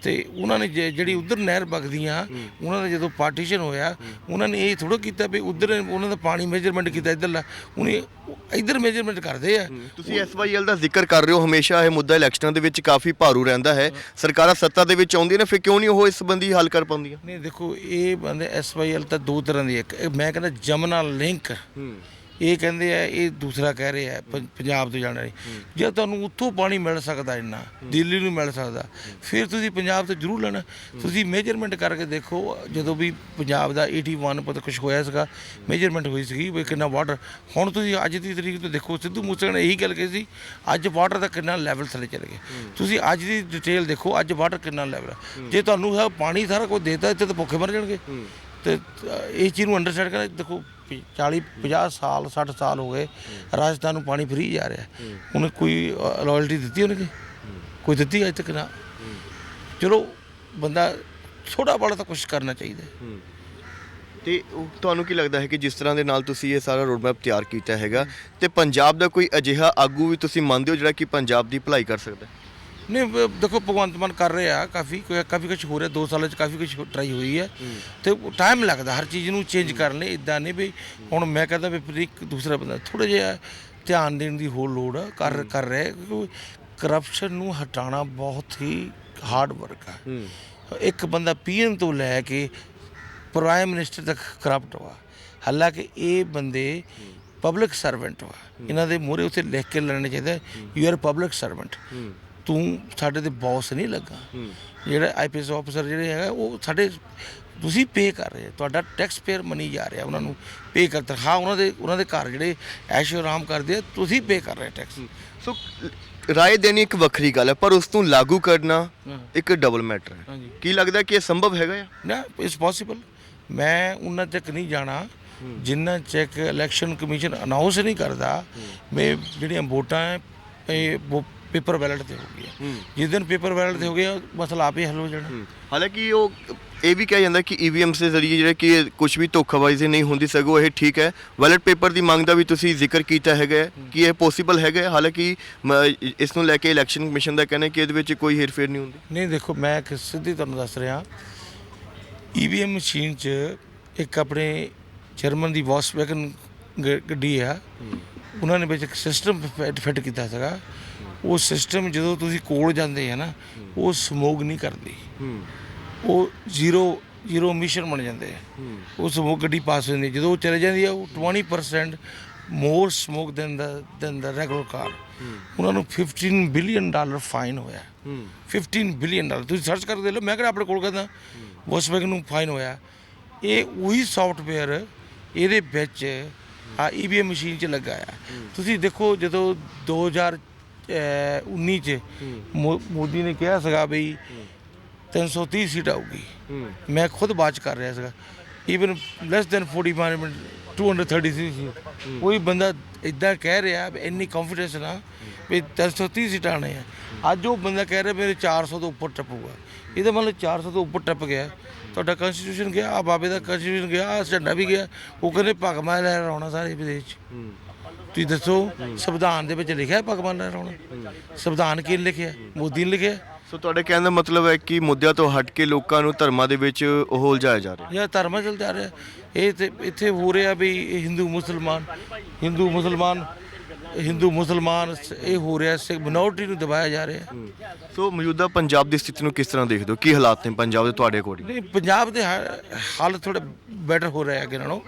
ਤੇ ਉਹਨਾਂ ਨੇ ਜਿਹੜੀ ਉਧਰ ਨਹਿਰ ਵਗਦੀਆਂ ਉਹਨਾਂ ਦਾ ਜਦੋਂ ਪਾਰਟੀਸ਼ਨ ਹੋਇਆ ਉਹਨਾਂ ਨੇ ਇਹ ਥੋੜਾ ਕੀਤਾ ਵੀ ਉਧਰ ਉਹਨਾਂ ਦਾ ਪਾਣੀ ਮੇਜਰਮੈਂਟ ਕੀਤਾ ਇੱਧਰਲਾ ਉਹਨੇ ਇੱਧਰ ਮੇਜਰਮੈਂਟ ਕਰਦੇ ਆ। ਤੁਸੀਂ ਐਸਵਾਈਐਲ ਦਾ ਜ਼ਿਕਰ ਕਰ ਰਹੇ ਹੋ ਹਮੇਸ਼ਾ ਇਹ ਮੁੱਦਾ ਇਲੈਕਸ਼ਨਾਂ ਦੇ ਵਿੱਚ ਕਾਫੀ ਭਾਰੂ ਰਹਿੰਦਾ ਹੈ। ਸਰਕਾਰਾਂ ਸੱਤਾ ਦੇ ਵਿੱਚ ਆਉਂਦੀਆਂ ਨੇ ਫਿਰ ਕਿਉਂ ਨਹੀਂ ਉਹ ਇਸ ਸੰਬੰਧੀ ਹੱਲ ਕਰ ਪਾਉਂਦੀਆਂ? ਨਹੀਂ ਦੇਖੋ ਇਹ ਬੰਦੇ ਐਸਵਾਈਐਲ ਤਾਂ ਦੋ ਤਰ੍ਹਾਂ ਦੀ ਇੱਕ ਮੈਂ ਕਹਿੰਦਾ ਜਮਨਾ ਲਿੰਕ ਇਹ ਕਹਿੰਦੇ ਆ, ਇਹ ਦੂਸਰਾ ਕਹਿ ਰਹੇ ਪੰਜਾਬ ਤੋਂ ਜਾਣਾ ਨਹੀਂ ਜੇ ਤੁਹਾਨੂੰ ਉੱਥੋਂ ਪਾਣੀ ਮਿਲ ਸਕਦਾ ਇੰਨਾ, ਦਿੱਲੀ ਨੂੰ ਮਿਲ ਸਕਦਾ, ਫਿਰ ਤੁਸੀਂ ਪੰਜਾਬ ਤੋਂ ਜ਼ਰੂਰ ਲੈਣਾ। ਤੁਸੀਂ ਮੇਜਰਮੈਂਟ ਕਰਕੇ ਦੇਖੋ, ਜਦੋਂ ਵੀ ਪੰਜਾਬ ਦਾ 81 ਪਤਾ ਕੁਝ ਹੋਇਆ ਸੀਗਾ ਮੇਜਰਮੈਂਟ ਹੋਈ ਸੀਗੀ ਵੀ ਕਿੰਨਾ ਵਾਟਰ ਹੁਣ ਤੁਸੀਂ ਅੱਜ ਦੀ ਤਰੀਕ ਤੋਂ ਦੇਖੋ, ਸਿੱਧੂ ਮੂਸੇ ਨੇ ਇਹੀ ਗੱਲ ਕਹੀ ਸੀ, ਅੱਜ ਵਾਟਰ ਦਾ ਕਿੰਨਾ ਲੈਵਲ ਥੱਲੇ ਚਲੇ ਗਿਆ। ਤੁਸੀਂ ਅੱਜ ਦੀ ਡਿਟੇਲ ਦੇਖੋ, ਅੱਜ ਵਾਟਰ ਕਿੰਨਾ ਲੈਵਲ ਜੇ ਤੁਹਾਨੂੰ ਪਾਣੀ ਸਾਰਾ ਕੁਝ ਦੇਤਾ, ਇੱਥੇ ਤਾਂ ਭੁੱਖੇ ਮਰ ਜਾਣਗੇ। ਤੇ ਇਹ ਚੀਜ਼ ਨੂੰ ਅੰਡਰਸਟੈਂਡ ਕਰਨਾ ਦੇਖੋ 40 50 ਸਾਲ 60 ਸਾਲ ਹੋ ਗਏ। ਰਾਜਸਥਾਨ ਨੂੰ ਪਾਣੀ ਫਰੀ ਜਾ ਰਿਹਾ। ਉਹਨੇ ਕੋਈ ਲਾਇਲਟੀ ਦਿੱਤੀ ਉਹਨੇ ਕੋਈ ਦਿੱਤੀ ਅਜੇ ਤੱਕ ਨਾ? ਚਲੋ, ਬੰਦਾ ਥੋੜਾ ਬੜਾ ਤਾਂ ਕੁਝ ਕਰਨਾ ਚਾਹੀਦਾ ਹੈ। ਤੇ ਤੁਹਾਨੂੰ ਕੀ ਲੱਗਦਾ ਹੈ ਕਿ ਜਿਸ ਤਰ੍ਹਾਂ ਦੇ ਨਾਲ ਤੁਸੀਂ ਇਹ ਸਾਰਾ ਰੋਡਮੈਪ ਤਿਆਰ ਕੀਤਾ ਹੈਗਾ, ਤੇ ਪੰਜਾਬ ਦਾ ਕੋਈ ਅਜਿਹਾ ਆਗੂ ਵੀ ਤੁਸੀਂ ਮੰਨਦੇ ਹੋ ਜਿਹੜਾ ਕਿ ਪੰਜਾਬ ਦੀ ਭਲਾਈ ਕਰ ਸਕਦਾ ਹੈ? ਨਹੀਂ ਦੇਖੋ ਭਗਵੰਤ ਮਾਨ ਕਰ ਰਹੇ ਕਾਫੀ ਕਾਫੀ ਕੁਝ ਹੋ ਰਿਹਾ 2 ਸਾਲਾਂ ਚ ਕਾਫੀ ਕੁਝ ਟਰਾਈ ਹੋਈ ਹੈ। ਤੇ ਟਾਈਮ ਲੱਗਦਾ ਹਰ ਚੀਜ਼ ਨੂੰ ਚੇਂਜ ਕਰਨ ਲਈ ਇਦਾਂ ਨਹੀਂ ਵੀ ਹੁਣ ਮੈਂ ਕਹਿੰਦਾ ਵੀ ਫਿਰ ਇੱਕ ਦੂਸਰਾ ਬੰਦਾ ਥੋੜਾ ਜਿਹਾ ਧਿਆਨ ਦੇਣ ਦੀ ਹੋਰ ਲੋੜ ਆ ਕਰ ਕਰ ਰਿਹਾ ਕਿਉਂਕਿ ਕਰਪਸ਼ਨ ਨੂੰ ਹਟਾਉਣਾ ਬਹੁਤ ਹੀ ਹਾਰਡ ਵਰਕ ਆ। ਇੱਕ ਬੰਦਾ ਪੀਐਮ ਤੋਂ ਲੈ ਕੇ ਪ੍ਰਾਈਮ ਮਿਨਿਸਟਰ ਤੱਕ ਕਰਪਟ ਵਾ। ਹਾਲਾਂਕਿ ਇਹ ਬੰਦੇ ਪਬਲਿਕ ਸਰਵੈਂਟ ਵਾ। ਇਹਨਾਂ ਦੇ ਮੂਹਰੇ ਉੱਤੇ ਲਿਖ ਕੇ ਲੈਣਾ ਚਾਹੀਦਾ ਯੂ ਆਰ ਪਬਲਿਕ ਸਰਵੈਂਟ ਤੂੰ ਸਾਡੇ ਤੇ ਬੌਸ ਨਹੀਂ ਲੱਗਾ। ਜਿਹੜਾ ਆਈਪੀਐਸ ਆਫੀਸਰ ਜਿਹੜੇ ਹੈਗਾ ਉਹ ਸਾਡੇ ਤੁਸੀਂ ਪੇ ਕਰ ਰਹੇ। ਤੁਹਾਡਾ ਟੈਕਸ ਪੇਅਰ ਮਨੀ ਜਾ ਰਿਹਾ ਉਹਨਾਂ ਨੂੰ ਪੇ ਕਰ ਤਨਖਾਹ। ਉਹਨਾਂ ਦੇ ਉਹਨਾਂ ਦੇ ਘਰ ਜਿਹੜੇ ਐਸ਼ੋ ਆਰਾਮ ਕਰਦੇ ਆ ਤੁਸੀਂ ਪੇ ਕਰ ਰਹੇ ਟੈਕਸ ਸੋ ਰਾਏ ਦੇਣੀ ਇੱਕ ਵੱਖਰੀ ਗੱਲ ਹੈ ਪਰ ਉਸ ਨੂੰ ਲਾਗੂ ਕਰਨਾ। ਇੱਕ ਡਬਲ ਮੈਟਰ ਹੈ। ਹਾਂਜੀ। ਕੀ ਲੱਗਦਾ ਕਿ ਇਹ ਸੰਭਵ ਹੈਗਾ ਆ ਨਾ ਇਟਸ ਪੋਸੀਬਲ ਮੈਂ ਉਹਨਾਂ ਤੱਕ ਨਹੀਂ ਜਾਣਾ। ਜਿੰਨਾ ਚੈੱਕ ਇਲੈਕਸ਼ਨ ਕਮਿਸ਼ਨ ਅਨਾਉਂਸ ਨਹੀਂ ਕਰਦਾ ਮੈਂ ਜਿਹੜੀਆਂ ਵੋਟਾਂ ਹੈ ਇਹ ਪੇਪਰ ਬੈਲਟ ਤੇ ਹੋ ਗਈਆਂ ਜਿਸ ਦਿਨ ਪੇਪਰ ਬੈਲਟ ਤੇ ਹੋ ਗਿਆ ਮਸਲਾ ਆਪੇ ਹੱਲ ਹੋ ਜਾਣਾ। ਹਾਲਾਂਕਿ ਉਹ ਇਹ ਵੀ ਕਿਹਾ ਜਾਂਦਾ ਕਿ ਈਵੀਐਮ ਦੇ ਜ਼ਰੀਏ ਜਿਹੜੇ ਕਿ ਕੁਝ ਵੀ ਧੋਖਾਬਾਜ਼ੀ ਨਹੀਂ ਹੁੰਦੀ ਸਗੋਂ ਇਹ ਠੀਕ ਹੈ। ਬੈਲਟ ਪੇਪਰ ਦੀ ਮੰਗ ਦਾ ਵੀ ਤੁਸੀਂ ਜ਼ਿਕਰ ਕੀਤਾ ਹੈਗਾ ਕਿ ਇਹ ਪੋਸੀਬਲ ਹੈਗਾ। ਹਾਲਾਂਕਿ ਇਸ ਨੂੰ ਲੈ ਕੇ ਇਲੈਕਸ਼ਨ ਕਮਿਸ਼ਨ ਦਾ ਕਹਿਣਾ ਕਿ ਇਹਦੇ ਵਿੱਚ ਕੋਈ ਹੇਰਫੇਰ ਨਹੀਂ ਹੁੰਦੀ। ਨਹੀਂ ਦੇਖੋ ਮੈਂ ਇੱਕ ਸਿੱਧੀ ਤੁਹਾਨੂੰ ਦੱਸ ਰਿਹਾ। ਈਵੀਐਮ ਮਸ਼ੀਨ 'ਚ ਇੱਕ ਆਪਣੇ ਜਰਮਨ ਦੀ ਵਾਸਵੈਗਨ ਗੱਡੀ ਆ। ਉਹਨਾਂ ਨੇ ਵਿੱਚ ਇੱਕ ਸਿਸਟਮ ਫਿੱਟ ਕੀਤਾ ਸੀਗਾ। ਉਹ ਸਿਸਟਮ ਜਦੋਂ ਤੁਸੀਂ ਕੋਲ ਜਾਂਦੇ ਆ ਨਾ ਉਹ ਸਮੋਗ ਨਹੀਂ ਕਰਦੀ। ਉਹ ਜ਼ੀਰੋ ਜ਼ੀਰੋ ਮਿਸ਼ਨ ਬਣ ਜਾਂਦੇ ਆ। ਉਹ ਸਮੋਕ ਗੱਡੀ ਪਾਸ ਹੋ ਜਾਂਦੀ। ਜਦੋਂ ਉਹ ਚਲੇ ਜਾਂਦੀ ਆ ਉਹ 20% more smoke than the than the regular car. ਉਹਨਾਂ ਨੂੰ 15 ਬਿਲੀਅਨ ਡਾਲਰ ਫਾਈਨ ਹੋਇਆ। 15 ਬਿਲੀਅਨ ਡਾਲਰ ਤੁਸੀਂ ਸਰਚ ਕਰਕੇ ਦੇਖ ਲਓ ਮੈਂ ਕਿਹੜਾ ਆਪਣੇ ਕੋਲ ਕਹਿੰਦਾ ਵੋਸਵੈਗਨ ਨੂੰ ਫਾਈਨ ਹੋਇਆ। ਇਹ ਉਹੀ ਸੌਫਟਵੇਅਰ ਇਹਦੇ ਵਿੱਚ ਆ ਈਵੀਐਮ ਮਸ਼ੀਨ 'ਚ ਲੱਗਾ ਆ ਤੁਸੀਂ ਦੇਖੋ ਜਦੋਂ 2019 ਚ ਮੋ- ਮੋਦੀ ਨੇ ਕਿਹਾ ਸੀਗਾ ਬਈ 330 ਸੀਟ ਆਊਗੀ। ਮੈਂ ਖੁਦ ਬਾਤ ਕਰ ਰਿਹਾ ਸੀਗਾ। ਇਵਨ ਲੈਸ ਦੈਨ 40 ਮਿੰਟ 230 ਸੀ। ਕੋਈ ਬੰਦਾ ਇਦਾਂ ਕਹਿ ਰਿਹਾ ਵੀ ਇੰਨੀ ਕੰਫੀਡੈਂਸ ਨਾ ਵੀ 330 ਸੀਟਾਂ ਆਣੇ ਆ ਅੱਜ ਉਹ ਬੰਦਾ ਕਹਿ ਰਿਹਾ ਮੇਰੇ 400 ਤੋਂ ਉੱਪਰ ਟੱਪੂਗਾ। ਇਹਦਾ ਮਤਲਬ 400 ਤੋਂ ਉੱਪਰ ਟੱਪ ਗਿਆ। ਤੁਹਾਡਾ ਕਨਸਟੀਟਿਊਸ਼ਨ ਗਿਆ ਆ ਬਾਬੇ ਦਾ ਕਨਸਟੀਟਿਊਸ਼ਨ ਗਿਆ ਆਹ ਝੰਡਾ ਵੀ ਗਿਆ। ਉਹ ਕਹਿੰਦੇ ਭਗਮਾ ਲੈ ਆਉਣਾ ਸਾਰੇ ਵਿਦੇਸ਼ 'ਚ। ਤੁਸੀਂ ਦੱਸੋ ਸੰਵਿਧਾਨ ਦੇ ਵਿੱਚ ਲਿਖਿਆ ਭਗਵਾਨ ਲੈ ਆਉਣਾ ਸੰਵਿਧਾਨ ਕੀ ਲਿਖਿਆ? ਮੋਦੀ ਨੇ ਲਿਖਿਆ? ਸੋ ਤੁਹਾਡੇ ਕਹਿਣ ਦਾ ਮਤਲਬ ਹੈ ਕਿ ਮੁੱਦਿਆਂ ਤੋਂ ਹਟ ਕੇ ਲੋਕਾਂ ਨੂੰ ਧਰਮਾਂ ਦੇ ਵਿੱਚ ਉਹ ਉਲਝਾਇਆ ਜਾ ਰਿਹਾ ਜਾਂ ਧਰਮ ਚੱਲ ਜਾ ਰਿਹਾ। ਇਹ ਤੇ ਇੱਥੇ ਹੋ ਰਿਹਾ ਵੀ ਇਹ ਹਿੰਦੂ ਮੁਸਲਮਾਨ ਹਿੰਦੂ ਮੁਸਲਮਾਨ ਹਿੰਦੂ ਮੁਸਲਮਾਨ ਇਹ ਹੋ ਰਿਹਾ ਸਿੱਖ ਮਿਨੋਰਟੀ ਨੂੰ ਦਬਾਇਆ ਜਾ ਰਿਹਾ। ਸੋ ਮੌਜੂਦਾ ਪੰਜਾਬ ਦੀ ਸਥਿਤੀ ਨੂੰ ਕਿਸ ਤਰ੍ਹਾਂ ਦੇਖਦੇ ਹੋ? ਕੀ ਹਾਲਾਤ ਨੇ ਪੰਜਾਬ ਦੇ ਤੁਹਾਡੇ ਅਕੋਰਡਿੰਗ ਨਹੀਂ ਪੰਜਾਬ ਦੇ ਹਾ- ਹਾਲ ਥੋੜੇ ਬੈਟਰ ਹੋ ਰਿਹਾ ਅੱਗੇ ਨਾਲੋਂ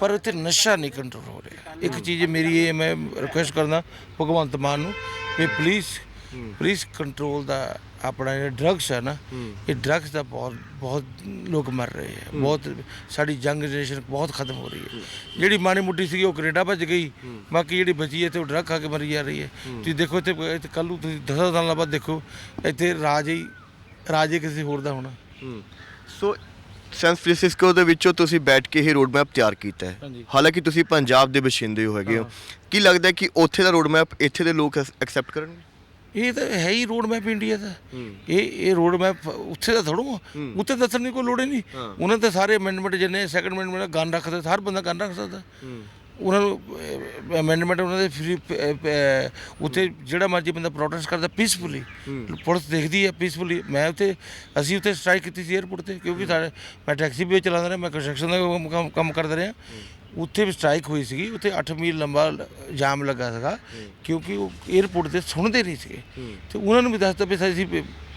ਪਰ ਉੱਥੇ ਨਸ਼ਾ ਨਹੀਂ ਕੰਟਰੋਲ ਹੋ ਰਿਹਾ। ਇੱਕ ਚੀਜ਼ ਮੇਰੀ ਇਹ ਮੈਂ ਰਿਕੁਐਸਟ ਕਰਦਾ ਭਗਵੰਤ ਮਾਨ ਨੂੰ ਵੀ ਪਲੀਜ਼ ਪਲੀਜ਼ ਕੰਟਰੋਲ ਦਾ ਆਪਣਾ ਜਿਹੜਾ ਡਰੱਗਸ ਹੈ ਨਾ ਇਹ ਡਰੱਗਸ ਦਾ ਬਹੁਤ ਬਹੁਤ ਲੋਕ ਮਰ ਰਹੇ ਹੈ। ਬਹੁਤ ਸਾਡੀ ਯੰਗ ਜਨਰੇਸ਼ਨ ਬਹੁਤ ਖਤਮ ਹੋ ਰਹੀ ਹੈ। ਜਿਹੜੀ ਮਾੜੀ ਮੁੱਟੀ ਸੀਗੀ ਉਹ ਕੈਨੇਡਾ ਭੱਜ ਗਈ। ਬਾਕੀ ਜਿਹੜੀ ਬਚੀ ਹੈ ਤੇ ਉਹ ਡਰੱਗ ਖਾ ਕੇ ਮਰੀ ਜਾ ਰਹੀ ਹੈ। ਤੁਸੀਂ ਦੇਖੋ ਇੱਥੇ ਨੂੰ ਤੁਸੀਂ 10 ਸਾਲਾਂ ਬਾਅਦ ਦੇਖੋ ਇੱਥੇ ਰਾਜ ਹੀ ਰਾਜ ਹੀ ਕਿਸੇ ਹੋਰ ਦਾ ਹੋਣਾ। ਸੋ ਸੈਨ ਫ੍ਰਾਂਸਿਸਕੋ ਦੇ ਵਿੱਚੋਂ ਤੁਸੀਂ ਬੈਠ ਕੇ ਇਹ ਰੋਡ ਮੈਪ ਤਿਆਰ ਕੀਤਾ ਹੈ। ਹਾਲਾਂਕਿ ਤੁਸੀਂ ਪੰਜਾਬ ਦੇ ਵਸਿੰਦੇ ਹੋ ਹੈਗੇ ਹੋ। ਕੀ ਲੱਗਦਾ ਕਿ ਉੱਥੇ ਦਾ ਰੋਡ ਮੈਪ ਇੱਥੇ ਦੇ ਲੋਕ ਐਕਸੈਪਟ ਕਰਨਗੇ? ਇਹ ਤਾਂ ਹੈ ਹੀ ਰੋਡ ਮੈਪ ਇੰਡੀਆ ਦਾ। ਇਹ ਇਹ ਰੋਡ ਮੈਪ ਉੱਥੇ ਦਾ ਥੋੜੋ। ਉੱਥੇ ਦੱਸਣ ਦੀ ਕੋਈ ਲੋੜ ਹੀ ਨਹੀਂ। ਉਹਨਾਂ ਤੇ ਸਾਰੇ ਅਮੈਂਡਮੈਂਟ ਜਿੰਨੇ ਸੈਕੰਡ ਅਮੈਂਡਮੈਂਟ ਗਨ ਰੱਖਦੇ ਹਰ ਬੰਦਾ ਗਨ ਰੱਖ ਸਕਦਾ। ਉਹਨਾਂ ਨੂੰ ਅਮੈਂਡਮੈਂਟ ਉਹਨਾਂ ਦੇ ਫ੍ਰੀ ਉੱਥੇ ਜਿਹੜਾ ਮਰਜ਼ੀ ਬੰਦਾ ਪ੍ਰੋਟੈਸਟ ਕਰਦਾ ਪੀਸਫੁਲੀ ਪੁਲਿਸ ਦੇਖਦੀ ਹੈ ਪੀਸਫੁਲੀ ਮੈਂ ਉੱਥੇ ਅਸੀਂ ਉੱਥੇ ਸਟ੍ਰਾਈਕ ਕੀਤੀ ਸੀ 에ਅਰਪੋਰਟ ਤੇ ਕਿਉਂਕਿ ਸਾਡੇ ਮੈਂ ਟੈਕਸੀ ਵੀ ਚਲਾਉਂਦਾ ਰਿਹਾ ਮੈਂ ਕੰਸਟਰਕਸ਼ਨ ਦਾ ਕੰਮ ਕਰਦਾ ਰਿਹਾ। ਉੱਥੇ ਵੀ ਸਟ੍ਰਾਈਕ ਹੋਈ ਸੀਗੀ ਉੱਥੇ 8 ਮੀਲ ਲੰਬਾ ਜਾਮ ਲੱਗਾ ਸੀਗਾ ਕਿਉਂਕਿ ਉਹ 에ਅਰਪੋਰਟ ਤੇ ਸੁਣਦੇ ਨਹੀਂ ਸੀਗੇ। ਤੇ ਉਹਨਾਂ ਨੂੰ ਵੀ ਦੱਸਤਾ ਵੀ ਅਸੀਂ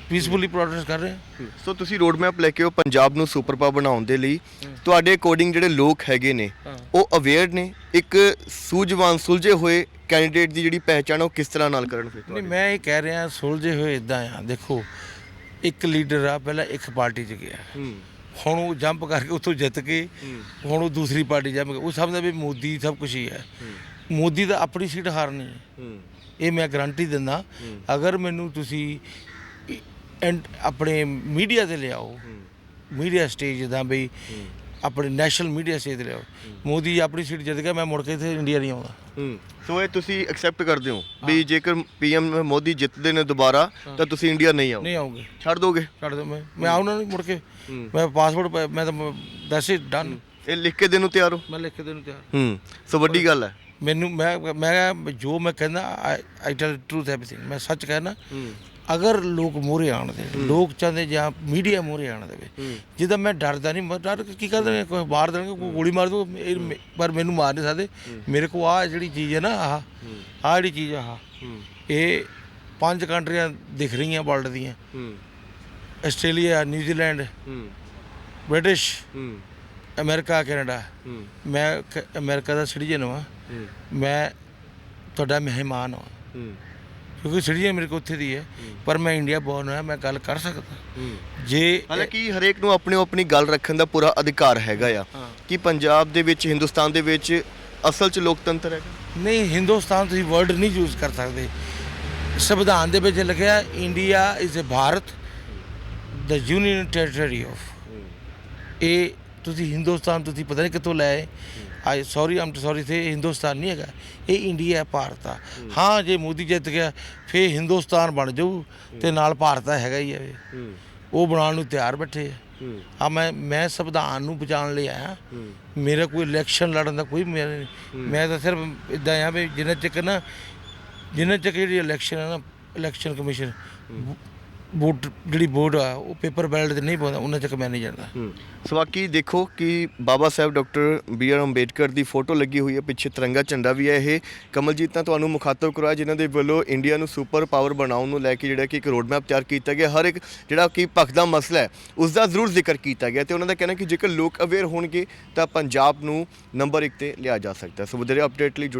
ਪੀਸਫੁਲੀ ਪ੍ਰੋਟੈਸਟ ਕਰ ਰਹੇ ਹਾਂ। ਸੋ ਤੁਸੀਂ ਰੋਡ ਮੈਪ ਲੈ ਕੇ ਉਹ ਪੰਜਾਬ ਨੂੰ ਸੁਪਰ ਪਾਵਰ ਬਣਾਉਣ ਦੇ ਲਈ। ਤੁਹਾਡੇ ਅਕੋਰਡਿੰਗ ਜਿਹੜੇ ਲੋਕ ਹੈਗੇ ਨੇ। ਉਹ ਅਵੇਅਰ ਨੇ? ਇੱਕ ਸੂਝਵਾਨ ਸੁਲਝੇ ਹੋਏ ਕੈਂਡੀਡੇਟ ਦੀ ਜਿਹੜੀ ਪਹਿਚਾਣ ਉਹ ਕਿਸ ਤਰ੍ਹਾਂ ਨਾਲ ਕਰਨ ਫਿਰ ਨਹੀਂ ਮੈਂ ਇਹ ਕਹਿ ਰਿਹਾ ਸੁਲਝੇ ਹੋਏ ਇਦਾਂ ਆ। ਦੇਖੋ ਇੱਕ ਲੀਡਰ ਆ ਪਹਿਲਾਂ ਇੱਕ ਪਾਰਟੀ 'ਚ ਗਿਆ। ਹੂੰ। ਹੁਣ ਉਹ ਜੰਪ ਕਰਕੇ ਉੱਥੋਂ ਜਿੱਤ ਕੇ ਹੁਣ ਉਹ ਦੂਸਰੀ ਪਾਰਟੀ ਜੰਪ ਕੇ ਉਹ ਸਮਝਦਾ ਵੀ ਮੋਦੀ ਸਭ ਕੁਝ ਹੀ ਹੈ। ਮੋਦੀ ਦਾ ਆਪਣੀ ਸੀਟ ਹਾਰਨੀ ਹੈ। ਇਹ ਮੈਂ ਗਾਰੰਟੀ ਦਿੰਦਾ ਅਗਰ ਮੈਨੂੰ ਤੁਸੀਂ ਆਪਣੇ ਮੀਡੀਆ ਤੇ ਲਿਆਓ ਮੀਡੀਆ ਸਟੇਜ ਦਾ ਬਈ ਆਪਣੇ ਨੈਸ਼ਨਲ ਮੀਡੀਆ ਸਟੇਜ ਤੇ ਲਿਆਓ। ਮੋਦੀ ਆਪਣੀ ਸੀਟ ਜਿੱਤ ਗਿਆ ਮੈਂ ਮੁੜ ਕੇ ਇੱਥੇ ਇੰਡੀਆ ਨਹੀਂ ਆਉਂਦਾ। ਹੂੰ। ਸੋ ਇਹ ਤੁਸੀਂ ਐਕਸੈਪਟ ਕਰਦੇ ਹੋ ਵੀ ਜੇਕਰ ਪੀਐਮ ਮੋਦੀ ਜਿੱਤਦੇ ਨੇ ਦੁਬਾਰਾ ਤਾਂ ਤੁਸੀਂ ਇੰਡੀਆ ਨਹੀਂ ਆਓ ਨਹੀਂ ਆਉਂਗੇ। ਛੱਡ ਦੋਗੇ? ਛੱਡ ਦੋ ਮੈਂ ਮੈਂ ਆਉਣਾ ਨਹੀਂ ਮੁੜ ਕੇ। ਮੈਂ ਪਾਸਪੋਰਟ ਮੈਂ ਤਾਂ ਦੈਟਸ ਇਟ ਡਨ ਇਹ ਲਿਖ ਕੇ ਦੇਣ ਨੂੰ ਤਿਆਰ ਹੋ? ਮੈਂ ਲਿਖ ਕੇ ਦੇਣ ਨੂੰ ਤਿਆਰ। ਹੂੰ। ਸੋ ਵੱਡੀ ਗੱਲ ਹੈ। ਮੈਨੂੰ ਮੈਂ ਮੈਂ ਜੋ ਮੈਂ ਕਹਿੰਦਾ ਆਈ ਟੈਲ ਟਰੂਥ ਐਵਰੀਥਿੰਗ ਮੈਂ ਸੱਚ ਕਹਿਣਾ ਅਗਰ ਲੋਕ ਮੂਹਰੇ ਆਣ ਦੇ ਲੋਕ ਚਾਹੁੰਦੇ ਜਾਂ ਮੀਡੀਆ ਮੂਹਰੇ ਆਣ ਦੇਵੇ ਜਿੱਦਾਂ ਮੈਂ ਡਰਦਾ ਨਹੀਂ ਮੈਂ ਡਰ ਕੇ ਕੀ ਕਰ ਕੋਈ ਮਾਰ ਦੇਣਗੇ ਕੋਈ ਗੋਲੀ ਮਾਰ ਦੂ ਪਰ ਮੈਨੂੰ ਮਾਰ ਨਹੀਂ ਸਕਦੇ। ਮੇਰੇ ਕੋਲ ਆ ਜਿਹੜੀ ਚੀਜ਼ ਹੈ ਨਾ ਆਹ ਆਹ ਜਿਹੜੀ ਚੀਜ਼ ਆ ਇਹ ਪੰਜ ਕੰਟਰੀਆਂ ਦਿਖ ਰਹੀਆਂ ਵਰਲਡ ਦੀਆਂ। Australia New Zealand British America Canada. ਮੈਂ ਕ- ਅਮਰੀਕਾ ਦਾ ਸਿਟੀਜ਼ਨ ਹਾਂ। ਮੈਂ ਤੁਹਾਡਾ ਮਹਿਮਾਨ ਹਾਂ। ਕਿਉਂਕਿ ਸਿਟੀਜ਼ਨ ਮੇਰੇ ਕੋਲ ਉੱਥੇ ਦੀ ਹੈ। ਪਰ ਮੈਂ ਇੰਡੀਆ ਬੋਰਨ ਹੋਇਆ ਮੈਂ ਗੱਲ ਕਰ ਸਕਦਾ। ਜੇ ਹਾਲਾਂਕਿ ਹਰੇਕ ਨੂੰ ਆਪਣੀ ਆਪਣੀ ਗੱਲ ਰੱਖਣ ਦਾ ਪੂਰਾ ਅਧਿਕਾਰ ਹੈਗਾ ਆ ਹਾਂ। ਕਿ ਪੰਜਾਬ ਦੇ ਵਿੱਚ ਹਿੰਦੁਸਤਾਨ ਦੇ ਵਿੱਚ ਅਸਲ 'ਚ ਲੋਕਤੰਤਰ ਹੈਗਾ? ਨਹੀਂ ਹਿੰਦੁਸਤਾਨ ਤੁਸੀਂ ਵਰਡ ਨਹੀਂ ਯੂਜ਼ ਕਰ ਸਕਦੇ। ਸੰਵਿਧਾਨ ਦੇ ਵਿੱਚ ਲਿਖਿਆ India is a Bharat the union territory of ਇਹ ਤੁਸੀਂ ਹਿੰਦੁਸਤਾਨ ਤੁਸੀਂ ਪਤਾ ਨਹੀਂ ਕਿੱਥੋਂ ਲੈ ਆਏ। ਆਈ ਸੌਰੀ ਆਮ ਸੌਰੀ ਸੇ ਹਿੰਦੁਸਤਾਨ ਨਹੀਂ ਹੈਗਾ। ਇਹ ਇੰਡੀਆ ਹੈ ਭਾਰਤ ਆ। ਹਾਂ ਜੇ ਮੋਦੀ ਜਿੱਤ ਗਿਆ ਫੇਰ ਹਿੰਦੁਸਤਾਨ ਬਣ ਜਾਊ ਤੇ ਨਾਲ ਭਾਰਤ ਹੈਗਾ ਹੀ ਹੈ। ਇਹ। ਉਹ ਬਣਾਉਣ ਨੂੰ ਤਿਆਰ ਬੈਠੇ ਆ। ਆ ਮੈਂ ਮੈਂ ਸੰਵਿਧਾਨ ਨੂੰ ਬਚਾਉਣ ਲਈ ਆਇਆ। ਮੇਰਾ ਕੋਈ ਇਲੈਕਸ਼ਨ ਲੜਨ ਦਾ ਕੋਈ। ਮੈਂ ਤਾਂ ਸਿਰਫ ਇਦਾਂ ਆ ਵੀ ਜਿੰਨਾ ਚਿਰ ਨਾ ਜਿੰਨਾ ਚਿਰ ਜਿਹੜੀ ਇਲੈਕਸ਼ਨ ਹੈ ਨਾ ਇਲੈਕਸ਼ਨ ਕਮਿਸ਼ਨ ਵੋਟ ਜਿਹੜੀ ਬੋਰਡ ਆ, ਉਹ ਪੇਪਰ ਬੈਲਟ ਤੇ ਨਹੀਂ ਪਾਉਂਦਾ, ਉਹਨਾਂ ਚਿਰ ਮੈਂ ਨਹੀਂ ਜਾਂਦਾ। ਸੋ ਬਾਕੀ ਦੇਖੋ ਕਿ Baba Sahib doctor B R Ambedkar ਦੀ ਫੋਟੋ ਲੱਗੀ ਹੋਈ ਹੈ, ਪਿੱਛੇ ਤਿਰੰਗਾ ਝੰਡਾ ਵੀ ਹੈ ਇਹ। ਕਮਲਜੀਤ ਨੇ ਤੁਹਾਨੂੰ ਮੁਖਾਤਬ ਕਰਵਾਇਆ ਜਿਨ੍ਹਾਂ ਦੇ ਵੱਲੋਂ ਇੰਡੀਆ ਨੂੰ ਸੁਪਰ ਪਾਵਰ ਬਣਾਉਣ ਨੂੰ ਲੈ ਕੇ ਜਿਹੜਾ ਕਿ ਇੱਕ ਰੋਡ ਮੈਪ ਤਿਆਰ ਕੀਤਾ ਗਿਆ। ਹਰ ਇੱਕ ਜਿਹੜਾ ਕਿ ਪੱਖ ਦਾ ਮਸਲਾ ਹੈ, ਉਸ ਦਾ ਜ਼ਰੂਰ ਜ਼ਿਕਰ ਕੀਤਾ ਗਿਆ ਤੇ ਉਹਨਾਂ ਦਾ ਕਹਿਣਾ ਕਿ ਜੇਕਰ ਲੋਕ ਅਵੇਅਰ ਹੋਣਗੇ, ਤਾਂ ਪੰਜਾਬ ਨੂੰ ਨੰਬਰ 1 ਤੇ ਲਿਆ ਜਾ ਸਕਦਾ ਸੋ ਵਧੇਰੇ ਅਪਡੇਟ ਲਈ ਜੁੜੇ